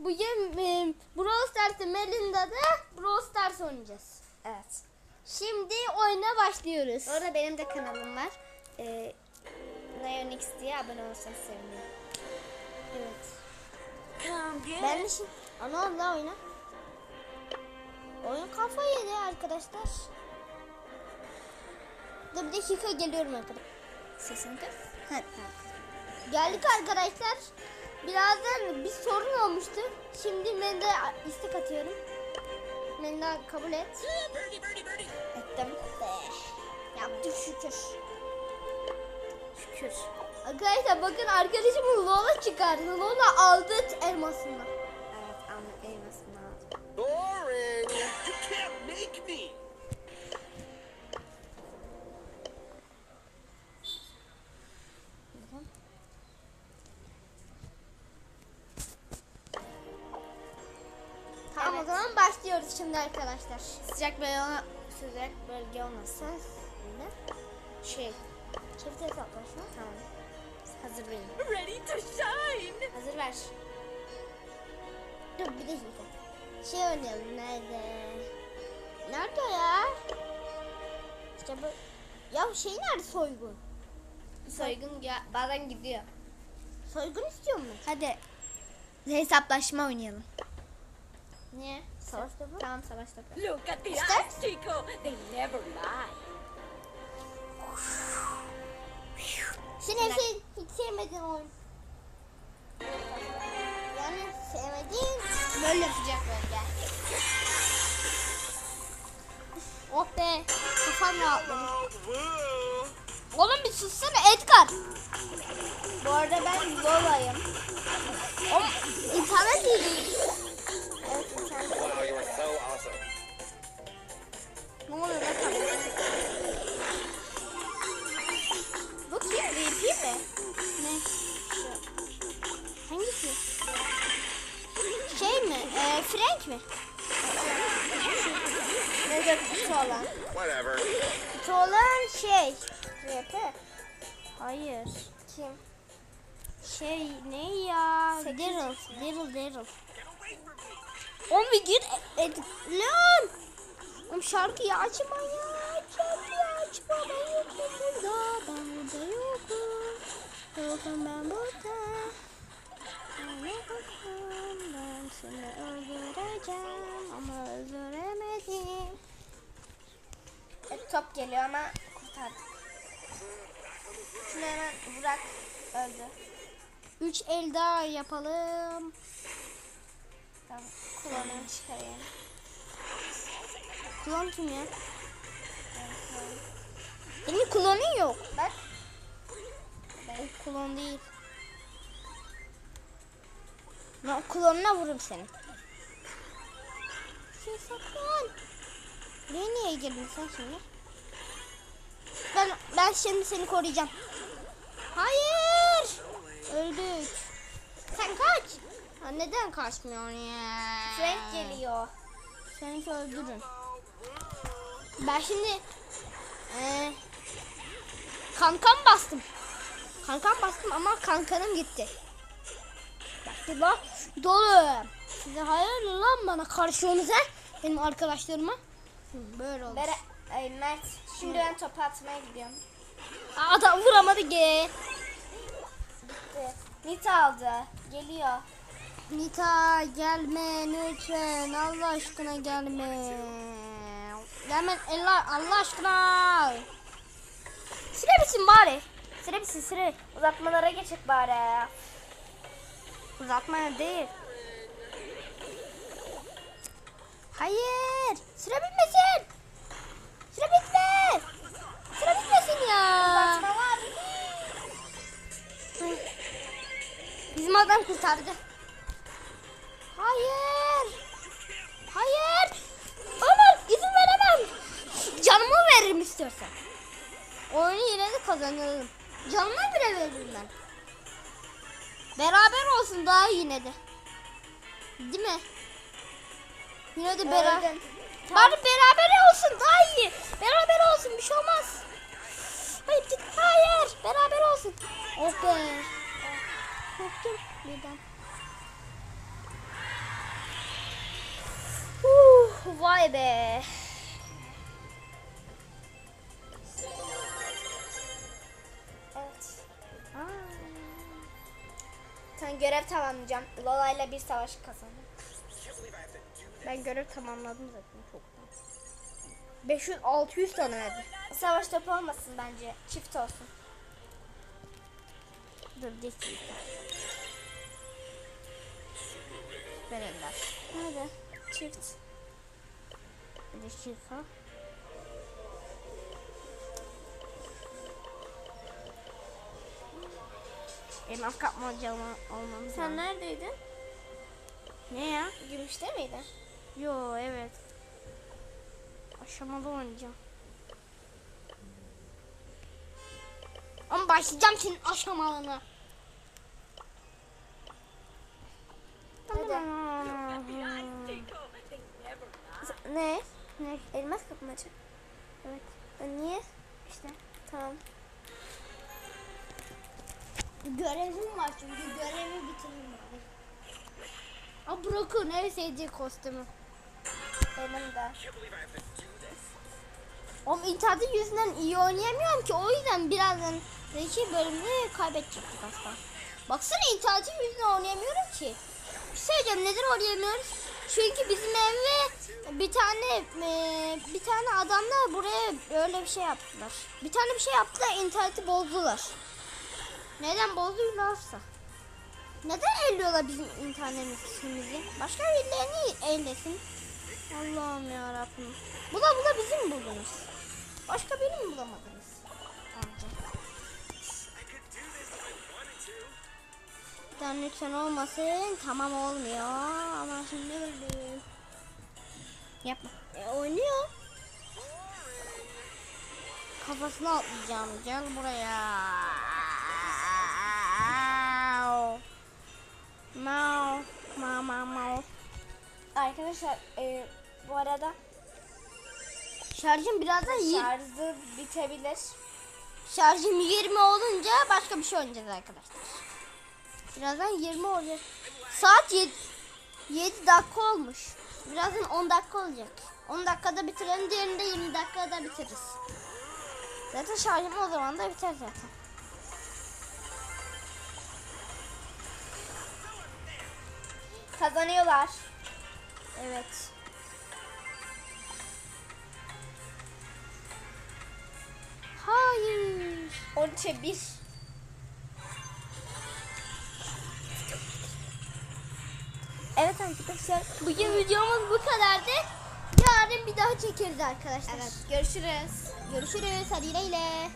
Bugün e, Brawl Stars'ta Melinda'da Brawl Stars oynayacağız. Evet. Şimdi oyuna başlıyoruz. Orada benim de kanalım var. Ee, Neonix diye abone olursanız sevinirim. Evet. Ben de şimdi... Ana Allah oyna. Oyun kafa yedi arkadaşlar. Dur bir dakika geliyorum arkadaşlar. sesini kız. Geldik arkadaşlar. Birazdan bir sorun olmuştu. Şimdi ben de istek atıyorum. Ben de kabul et. Ettim. Yaptık şükür. Şükür. Arkadaşlar bakın arkadaşım Lola çıkardı. Lola aldı elmasını. Evet elmasını aldım. Boring! You can't make me! Zaman başlıyoruz şimdi arkadaşlar. Sıcak bölge, sıcak bölge olmasın. Ne? Şey. Çift hesaplaşma. Tamam. Hazır benim. Ready to shine! Hazır ver. Dur bir dakika. Şey oynayalım nerede? Nerede ya? İşte bu. Ya şey nerede soygun? Soygun ya, bazen gidiyor. Soygun istiyor mu? Hadi. Hesaplaşma oynayalım. Niye? Savaşta mı? Tamam savaş topu. Look at the İşte. eyes, Chico. They never lie. Senin şey, hiç sevmediğin oyun. Yani sevmediğin Böyle sıcak bölge. Oh be kafam rahatladı. Oğlum bir sussana Edgar. Bu arada ben Lola'yım. Oğlum internet iyi. De kutu olan. Whatever. Kutu olan şey. RP. Hayır. Kim? Şey ne ya? Daryl. Daryl Daryl. Oğlum bir gir. Ed lan. Oğlum şarkıyı açma ya. Şarkıyı açma. Ben yokum burada. Ben burada yokum. Yokum ben burada. Ben yokum. Ben seni öldüreceğim. Ama öldüremedim. Evet, top geliyor ama kurtardık. Şunu hemen bırak. Öldü. Üç el daha yapalım. Tamam. Kulağını çıkarayım. Klon kim ya? Senin klonun yok. Bak. O klon değil. Ben klonuna vururum seni. Şey saklan. Buraya niye girdin sen şimdi? Ben ben şimdi seni koruyacağım. Hayır. Öldük. Sen kaç. Ha, neden kaçmıyorsun ya? Frank geliyor. Seni öldürün. Ben şimdi eee kankam bastım. Kankam bastım ama kankanım gitti. Gitti lan. Dolu. Size hayır lan bana karşınıza benim arkadaşlarıma. Böyle oldu. Bere, ay Mert. Şimdi ben topu atmaya gidiyorum. Adam vuramadı ki. Gitti. Nita aldı. Geliyor. Nita gelme lütfen Allah aşkına gelme. Hemen Allah, Allah aşkına. Süre bitsin bari. Süre bitsin süre. Uzatmalara geçecek bari. Uzatmaya değil. Hayır. Süre bitmesin. Kurtardı. Hayır. Hayır. Ömer izin veremem. Canımı veririm istiyorsan. Oyunu yine de kazanırım. Canımı bile veririm ben. Beraber olsun daha yine de. Değil mi? Yine de beraber. Bari beraber olsun daha iyi. Vay be. Evet. Aa. Tamam görev tamamlayacağım. Lola ile bir savaş kazandım. Ben görev tamamladım zaten çoktan. 500-600 tane verdi. Savaş topu olmasın bence. Çift olsun. Dur dakika. Verirler. Hadi. Çift. Dakika. Elmas kapmacalı olmamız Sen lazım. neredeydin? Ne ya? Gümüşte miydin? Yo evet. Aşamalı oynayacağım. Ama başlayacağım senin aşamalına. Hadi. Ne? Ne? Elmas kapmaca. Evet. Niye? İşte. Tamam. Görevim var çünkü görevi bitireyim bari. Aa Brock'un en sevdiği kostümü. Benim de. Oğlum internetin yüzünden iyi oynayamıyorum ki o yüzden birazdan iki bölümde kaybedecektik aslında. Baksana internetin yüzünden oynayamıyorum ki. Bir şey söyleyeceğim neden oynayamıyoruz? Çünkü bizim eve bir tane e, bir tane adamlar buraya öyle bir şey yaptılar. Bir tane bir şey yaptılar interneti bozdular. Neden bozdularsa? Neden elliyorlar bizim internetimizi? Başka birilerini ellesin. Allah'ım ya Rabbim. Bu da bu da bizim buldunuz. Başka birini mi bulamadınız? Lütfen olmasın. Tamam olmuyor. Ama şimdi öldüm. Yapma. E, oynuyor. Kafasına atlayacağım. Gel buraya. Mau. Mau mau mau. Arkadaşlar e, bu arada Şarjım birazdan yir- şarjı bitebilir. Şarjım 20 olunca başka bir şey oynayacağız arkadaşlar. Birazdan 20 olacak. Saat 7, 7 dakika olmuş. Birazdan 10 dakika olacak. 10 dakikada bitirelim diğerinde 20 dakikada bitiririz. Zaten şarjım o zaman da biter zaten. Kazanıyorlar. Evet. Hayır. 13'e 1. Evet arkadaşlar. Bugün videomuz bu kadardı. Yarın bir daha çekeriz arkadaşlar. Evet görüşürüz. Görüşürüz. Hadi güle.